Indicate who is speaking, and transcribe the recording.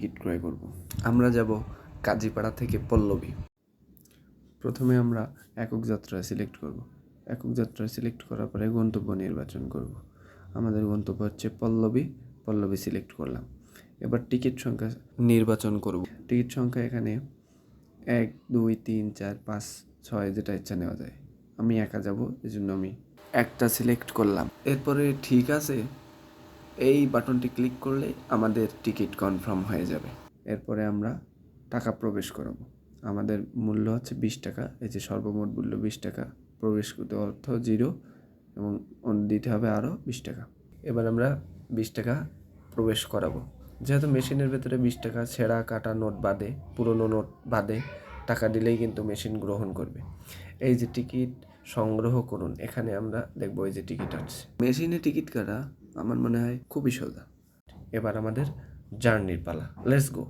Speaker 1: Ticket ক্রয় করব। আমরা যাব কাজীপাড়া থেকে পল্লবী। প্রথমে আমরা একক যাত্রা সিলেক্ট করব। একক যাত্রা সিলেক্ট করার পরে গন্তব্য নির্বাচন করব। আমাদের গন্তব্য হচ্ছে পল্লবী। পল্লবী সিলেক্ট করলাম। এবার টিকিট সংখ্যা নির্বাচন করব। টিকিট সংখ্যা এখানে এক, দুই, তিন, চার, পাঁচ, ছয় যেটা ইচ্ছা নেওয়া যায়। আমি একা যাব এই জন্য আমি একটা সিলেক্ট করলাম। এরপরে ঠিক আছে এই বাটনটি ক্লিক করলে আমাদের টিকিট কনফার্ম হয়ে যাবে। এরপরে আমরা টাকা প্রবেশ করাবো। আমাদের মূল্য হচ্ছে বিশ টাকা, এই যে সর্বমোট মূল্য বিশ টাকা, প্রবেশ করতে অর্থ জিরো এবং দিতে হবে আরও বিশ টাকা। এবার আমরা বিশ টাকা প্রবেশ করাবো। যেহেতু মেশিনের ভেতরে বিশ টাকা ছেঁড়া, কাটা নোট বাদে, পুরনো নোট বাদে টাকা দিলেই কিন্তু মেশিন গ্রহণ করবে। এই যে টিকিট সংগ্রহ করুন, এখানে আমরা দেখব এই যে টিকিট আছে মেশিনে টিকিট কাটা আমার মনে হয় খুবই সোজা। এবার আমাদের জার্নির পালা। Let's go